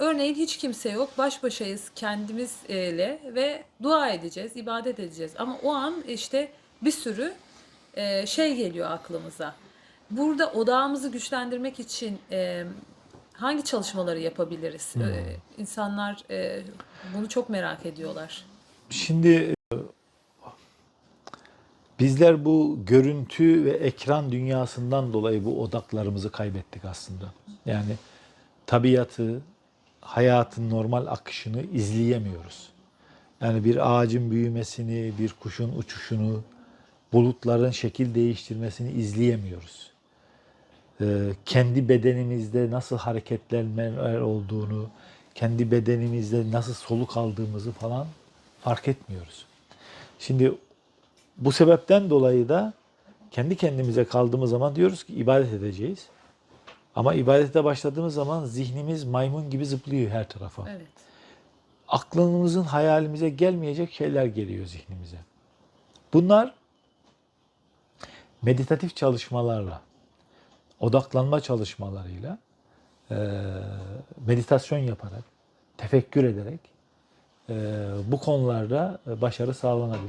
Örneğin hiç kimse yok, baş başayız kendimizle ve dua edeceğiz, ibadet edeceğiz. Ama o an işte bir sürü e, şey geliyor aklımıza. Burada odağımızı güçlendirmek için e, hangi çalışmaları yapabiliriz? E, İnsanlar bunu çok merak ediyorlar. Şimdi bizler bu görüntü ve ekran dünyasından dolayı bu odaklarımızı kaybettik aslında. Yani tabiatı, hayatın normal akışını izleyemiyoruz. Yani bir ağacın büyümesini, bir kuşun uçuşunu, bulutların şekil değiştirmesini izleyemiyoruz. Ee, kendi bedenimizde nasıl hareketlenmeler olduğunu, kendi bedenimizde nasıl soluk aldığımızı falan fark etmiyoruz. Şimdi bu sebepten dolayı da kendi kendimize kaldığımız zaman diyoruz ki ibadet edeceğiz. Ama ibadete başladığımız zaman zihnimiz maymun gibi zıplıyor her tarafa. Evet. Aklımızın hayalimize gelmeyecek şeyler geliyor zihnimize. Bunlar meditatif çalışmalarla, odaklanma çalışmalarıyla, eee, meditasyon yaparak, tefekkür ederek eee, bu konularda başarı sağlanabilir.